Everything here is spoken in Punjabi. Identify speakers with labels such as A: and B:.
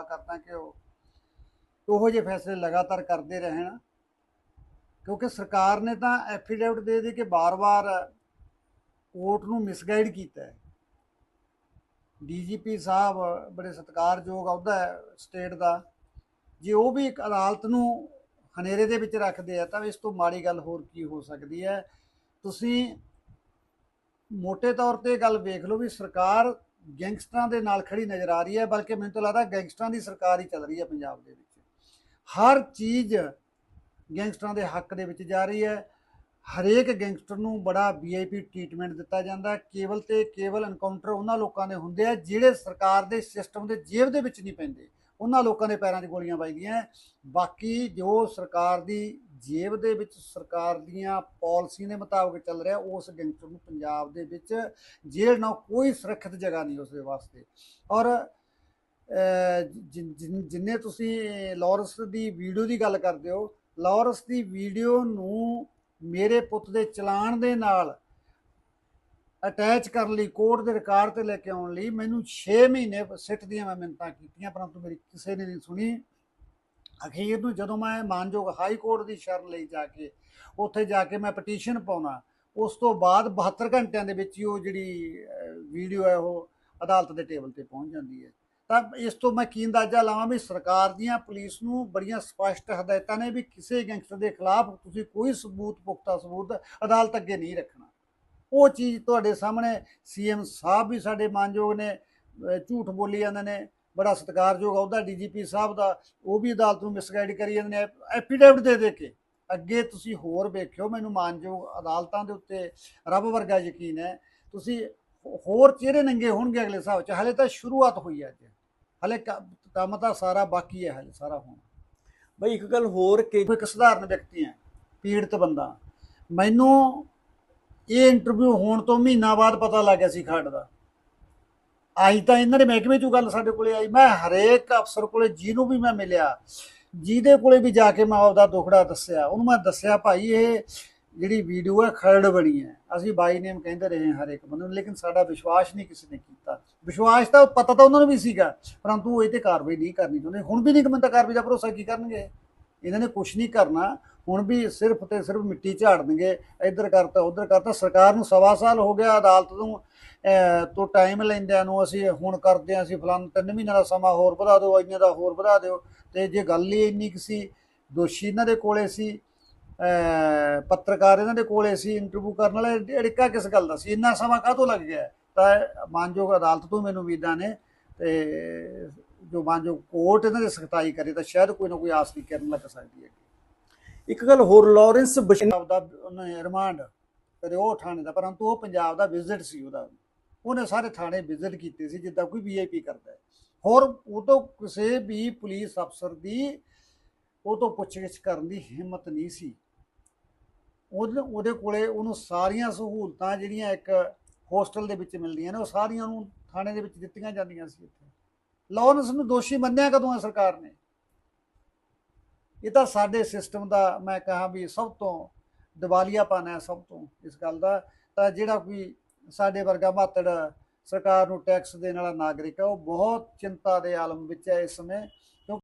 A: ਦੁਆ ਕਰਦਾ ਕਿ ਉਹ ਉਹੋ ਜਿਹੇ ਫੈਸਲੇ ਲਗਾਤਾਰ ਕਰਦੇ ਰਹਿਣ। ਕਿਉਂਕਿ ਸਰਕਾਰ ਨੇ ਤਾਂ ਐਫੀਡੇਵਿਟ ਦੇ ਦੇ ਕੇ ਬਾਰ-ਬਾਰ ਕੋਰਟ ਨੂੰ ਮਿਸਗਾਈਡ ਕੀਤਾ ਹੈ। ਡੀਜੀਪੀ ਸਾਹਿਬ ਬੜੇ ਸਤਿਕਾਰਯੋਗ ਅਹੁਦਾ ਹੈ ਸਟੇਟ ਦਾ। ਜੇ ਉਹ ਵੀ ਇੱਕ ਅਦਾਲਤ ਨੂੰ ਹਨੇਰੇ ਦੇ ਵਿੱਚ ਰੱਖਦੇ ਆ, ਤਾਂ ਇਸ ਤੋਂ ਮਾੜੀ ਗੱਲ ਹੋਰ ਕੀ ਹੋ ਸਕਦੀ ਹੈ? ਤੁਸੀਂ ਮੋٹے ਤੌਰ ਤੇ ਗੱਲ ਵੇਖ ਲਓ ਵੀ ਸਰਕਾਰ ਗੈਂਗਸਟਰਾਂ ਦੇ ਨਾਲ ਖੜੀ ਨਜ਼ਰ ਆ ਰਹੀ ਹੈ, ਬਲਕਿ ਮੈਨੂੰ ਤਾਂ ਲੱਗਦਾ ਗੈਂਗਸਟਰਾਂ ਦੀ ਸਰਕਾਰ ਹੀ ਚੱਲ ਰਹੀ ਹੈ ਪੰਜਾਬ ਦੇ ਵਿੱਚ। ਹਰ ਚੀਜ਼ ਗੈਂਗਸਟਰਾਂ ਦੇ ਹੱਕ ਦੇ ਵਿੱਚ ਜਾ ਰਹੀ ਹੈ। ਹਰੇਕ ਗੈਂਗਸਟਰ ਨੂੰ ਬੜਾ ਵੀਆਈਪੀ ਟ੍ਰੀਟਮੈਂਟ ਦਿੱਤਾ ਜਾਂਦਾ ਕੇਵਲ ਤੇ ਕੇਵਲ ਐਨਕਾਊਂਟਰ ਉਹਨਾਂ ਲੋਕਾਂ ਦੇ ਹੁੰਦੇ ਆ ਜਿਹੜੇ ਸਰਕਾਰ ਦੇ ਸਿਸਟਮ ਦੇ ਜੇਬ ਦੇ ਵਿੱਚ ਨਹੀਂ ਪੈਂਦੇ। ਉਹਨਾਂ ਲੋਕਾਂ ਦੇ ਪੈਰਾਂ 'ਚ ਗੋਲੀਆਂ ਵੱਜਦੀਆਂ ਬਾਕੀ ਜੋ ਸਰਕਾਰ ਦੀ ਜੇਬ ਦੇ ਵਿੱਚ ਸਰਕਾਰ ਦੀਆਂ ਪਾਲਿਸੀ ਦੇ ਮੁਤਾਬਕ ਚੱਲ ਰਿਹਾ, ਉਸ ਗੈਂਗਸਟਰ ਨੂੰ ਪੰਜਾਬ ਦੇ ਵਿੱਚ ਜੇਲ੍ਹ ਨਾਲ ਕੋਈ ਸੁਰੱਖਿਅਤ ਜਗ੍ਹਾ ਨਹੀਂ ਉਸ ਦੇ ਵਾਸਤੇ। ਔਰ ਜਿ- ਜਿੰਨੇ ਤੁਸੀਂ ਲਾਰੈਂਸ ਦੀ ਵੀਡੀਓ ਦੀ ਗੱਲ ਕਰਦੇ ਹੋ, ਲਾਰੈਂਸ ਦੀ ਵੀਡੀਓ ਨੂੰ ਮੇਰੇ ਪੁੱਤ ਦੇ ਚਲਾਨ ਦੇ ਨਾਲ ਅਟੈਚ ਕਰਨ ਲਈ, ਕੋਰਟ ਦੇ ਰਿਕਾਰਡ ਤੇ ਲੈ ਕੇ ਆਉਣ ਲਈ ਮੈਨੂੰ 6 ਮਹੀਨੇ ਸਿੱਟ ਦੀਆਂ ਮੈਂ ਮਿੰਤਾਂ ਕੀਤੀਆਂ, ਪਰੰਤੂ ਮੇਰੀ ਕਿਸੇ ਨੇ ਨਹੀਂ ਸੁਣੀ। ਅਖੀਰ ਨੂੰ ਜਦੋਂ ਮੈਂ ਮਾਨਯੋਗ ਹਾਈ ਕੋਰਟ ਦੀ ਸ਼ਰਨ ਲਈ ਜਾ ਕੇ ਉੱਥੇ ਜਾ ਕੇ ਮੈਂ ਪਟੀਸ਼ਨ ਪਾਉਣਾ, ਉਸ ਤੋਂ ਬਾਅਦ 72 ਘੰਟਿਆਂ ਦੇ ਵਿੱਚ ਹੀ ਉਹ ਜਿਹੜੀ ਵੀਡੀਓ ਹੈ ਉਹ ਅਦਾਲਤ ਦੇ ਟੇਬਲ ਤੇ ਪਹੁੰਚ ਜਾਂਦੀ ਹੈ। ਤਾਂ ਇਸ ਤੋਂ ਮੈਂ ਕੀ ਅੰਦਾਜ਼ਾ ਲਾਵਾਂ ਵੀ ਸਰਕਾਰ ਦੀਆਂ ਪੁਲਿਸ ਨੂੰ ਬੜੀਆਂ ਸਪਸ਼ਟ ਹਦਾਇਤਾਂ ਨੇ ਵੀ ਕਿਸੇ ਗੈਂਗਸਟਰ ਦੇ ਖਿਲਾਫ ਤੁਸੀਂ ਕੋਈ ਸਬੂਤ, ਪੁਖਤਾ ਸਬੂਤ ਅਦਾਲਤ ਅੱਗੇ ਨਹੀਂ ਰੱਖਣਾ। ਉਹ ਚੀਜ਼ ਤੁਹਾਡੇ ਸਾਹਮਣੇ ਸੀਐਮ ਸਾਹਿਬ ਵੀ ਸਾਡੇ ਮਾਨਯੋਗ ਨੇ ਝੂਠ ਬੋਲੀ ਜਾਂਦੇ ਨੇ ਬੜਾ ਸਤਿਕਾਰਯੋਗ ਅਹੁਦਾ ਡੀਜੀਪੀ ਸਾਹਿਬ ਦਾ, ਉਹ ਵੀ ਅਦਾਲਤ ਨੂੰ ਮਿਸਗਾਈਡ ਕਰੀ ਜਾਂਦੇ ਨੇ ਐਫੀਡੇਵਿਟ ਦੇ ਦੇ ਕੇ। ਅੱਗੇ ਤੁਸੀਂ ਹੋਰ ਵੇਖਿਓ, ਮੈਨੂੰ ਮਾਨਯੋਗ ਅਦਾਲਤਾਂ ਦੇ ਉੱਤੇ ਰੱਬ ਵਰਗਾ ਯਕੀਨ ਹੈ। ਤੁਸੀਂ ਹੋਰ ਚਿਹਰੇ ਨੰਗੇ ਹੋਣਗੇ ਅਗਲੇ ਹਿਸਾਬ ਚ, ਹਲੇ ਤਾਂ ਸ਼ੁਰੂਆਤ ਹੋਈ ਹੈ ਅੱਜ। ਹਲੇ ਕ- ਕੰਮ ਤਾਂ ਸਾਰਾ ਬਾਕੀ ਹੈ, ਹਲੇ ਸਾਰਾ ਹੋਣਾ।
B: ਬਈ ਇੱਕ ਗੱਲ ਹੋਰ ਕਿ
A: ਇੱਕ ਸਧਾਰਨ ਵਿਅਕਤੀ ਹੈ, ਪੀੜਤ ਬੰਦਾ, ਮੈਨੂੰ ਇਹ ਇੰਟਰਵਿਊ ਹੋਣ ਤੋਂ ਮਹੀਨਾ ਬਾਅਦ ਪਤਾ ਲੱਗ ਗਿਆ ਸੀ ਖੱਡ ਦਾ। ਆਈ ਤਾਂ ਇਹਨਾਂ ਦੇ ਮਹਿਕਮੇ ਚੋਂ ਗੱਲ ਸਾਡੇ ਕੋਲੇ ਆਈ। ਮੈਂ ਹਰੇਕ ਅਫਸਰ ਕੋਲੇ ਜਿਹਨੂੰ ਵੀ ਮੈਂ ਮਿਲਿਆ, ਜਿਹਦੇ ਕੋਲੇ ਵੀ ਜਾ ਕੇ ਮੈਂ ਆਪਦਾ ਦੁਖੜਾ ਦੱਸਿਆ, ਉਹਨੂੰ ਮੈਂ ਦੱਸਿਆ, ਭਾਈ, ਇਹ ਜਿਹੜੀ ਵੀਡੀਓ ਹੈ, ਖਰੜ ਬਣੀ ਹੈ। ਅਸੀਂ ਬਾਈ ਨੇਮ ਕਹਿੰਦੇ ਰਹੇ ਹਾਂ ਹਰੇਕ ਬੰਦੇ ਨੂੰ, ਲੇਕਿਨ ਸਾਡਾ ਵਿਸ਼ਵਾਸ ਨਹੀਂ ਕਿਸੇ ਨੇ ਕੀਤਾ। ਵਿਸ਼ਵਾਸ ਤਾਂ ਪਤਾ ਤਾਂ ਉਹਨਾਂ ਨੂੰ ਵੀ ਸੀਗਾ, ਪਰੰਤੂ ਇਹ ਤੇ ਕਾਰਵਾਈ ਨਹੀਂ ਕਰਨੀ ਚਾਹੁੰਦੇ। ਹੁਣ ਵੀ ਨਹੀਂ ਕਿ ਕਾਰਵਾਈ ਦਾ ਭਰੋਸਾ ਕੀ ਕਰਨਗੇ? ਇਹਨਾਂ ਨੇ ਕੁਝ ਨਹੀਂ ਕਰਨਾ। ਹੁਣ ਵੀ ਸਿਰਫ ਤੇ ਸਿਰਫ ਮਿੱਟੀ ਝਾੜਨਗੇ। ਇੱਧਰ ਕਰਤਾ, ਉੱਧਰ ਕਰਤਾ। ਸਰਕਾਰ ਨੂੰ ਸਵਾ ਸਾਲ ਹੋ ਗਿਆ ਅਦਾਲਤ ਨੂੰ ਤੋਂ ਟਾਈਮ ਲੈਂਦਿਆਂ ਨੂੰ ਅਸੀਂ ਹੁਣ ਕਰਦੇ ਹਾਂ ਅਸੀਂ ਫਲਾਨ ਤਿੰਨ ਮਹੀਨਿਆਂ ਦਾ ਸਮਾਂ ਹੋਰ ਵਧਾ ਦਿਓ ਇੰਨੇ ਦਾ ਹੋਰ ਵਧਾ ਦਿਓ। ਤੇ ਜੇ ਗੱਲ ਹੀ ਇੰਨੀ ਕੁ ਸੀ ਦੋਸ਼ੀ ਇਹਨਾਂ ਦੇ ਕੋਲੇ ਸੀ ਪੱਤਰਕਾਰ ਇਹਨਾਂ ਦੇ ਕੋਲੇ ਸੀ ਇੰਟਰਵਿਊ ਕਰਨ ਵਾਲੇ ਅੜਿੱਕਾ ਕਿਸ ਗੱਲ ਦਾ ਸੀ ਇੰਨਾ ਸਮਾਂ ਕਾਹਤੋਂ ਲੱਗ ਗਿਆ? ਤਾਂ ਮਾਨਯੋਗ ਅਦਾਲਤ ਤੋਂ ਮੈਨੂੰ ਉਮੀਦਾਂ ਨੇ ਤੇ ਜੋ ਮਾਨਯੋਗ ਕੋਰਟ ਇਹਨਾਂ ਦੀ ਸਖਤਾਈ ਕਰੇ ਤਾਂ ਸ਼ਾਇਦ ਕੋਈ ਨਾ ਕੋਈ ਆਸ ਦੀ ਕਿਰਨ ਲੱਗ ਸਕਦੀ ਹੈ।
B: ਇੱਕ ਗੱਲ ਹੋਰ ਲਾਰੈਂਸ ਬਸ਼-
A: ਪੰਜਾਬ ਦਾ ਉਹਨੇ ਰਿਮਾਂਡ ਕਦੇ ਉਹ ਥਾਣੇ ਦਾ ਪਰੰਤੂ ਉਹ ਪੰਜਾਬ ਦਾ ਵਿਜ਼ਿਟ ਸੀ ਉਹਦਾ। ਉਹਨੇ ਸਾਰੇ ਥਾਣੇ ਵਿਜ਼ਿਟ ਕੀਤੇ ਸੀ, ਜਿੱਦਾਂ ਕੋਈ ਵੀਆਈਪੀ ਕਰਦਾ ਹੈ। ਹੋਰ ਉਹ ਤੋਂ ਕਿਸੇ ਵੀ ਪੁਲਿਸ ਅਫਸਰ ਦੀ ਉਹ ਤੋਂ ਪੁੱਛਗਿੱਛ ਕਰਨ ਦੀ ਹਿੰਮਤ ਨਹੀਂ ਸੀ। ਉਹਦੇ ਉਹਦੇ ਕੋਲੇ ਉਹਨੂੰ ਸਾਰੀਆਂ ਸਹੂਲਤਾਂ ਜਿਹੜੀਆਂ ਇੱਕ ਹੋਸਟਲ ਦੇ ਵਿੱਚ ਮਿਲਦੀਆਂ ਨੇ, ਉਹ ਸਾਰੀਆਂ ਉਹਨੂੰ ਥਾਣੇ ਦੇ ਵਿੱਚ ਦਿੱਤੀਆਂ ਜਾਂਦੀਆਂ ਸੀ ਇੱਥੇ। ਲਾਰੈਂਸ ਨੂੰ ਦੋਸ਼ੀ ਮੰਨਿਆ ਕਦੋਂ ਹੈ ਸਰਕਾਰ ਨੇ? ਇਹ ਤਾਂ ਸਾਡੇ ਸਿਸਟਮ ਦਾ ਮੈਂ ਕਹਾਂ ਵੀ ਸਭ ਤੋਂ ਦਿਵਾਲੀਆਪਨ ਹੈ ਸਭ ਤੋਂ ਇਸ ਗੱਲ ਦਾ। ਤਾਂ ਜਿਹੜਾ ਕੋਈ ਸਾਡੇ ਵਰਗਾ ਮਾਤੜ ਸਰਕਾਰ ਨੂੰ ਟੈਕਸ ਦੇਣ ਵਾਲਾ ਨਾਗਰਿਕ ਹੈ, ਉਹ ਬਹੁਤ ਚਿੰਤਾ ਦੇ ਆਲਮ ਵਿੱਚ ਹੈ ਇਸ ਸਮੇਂ।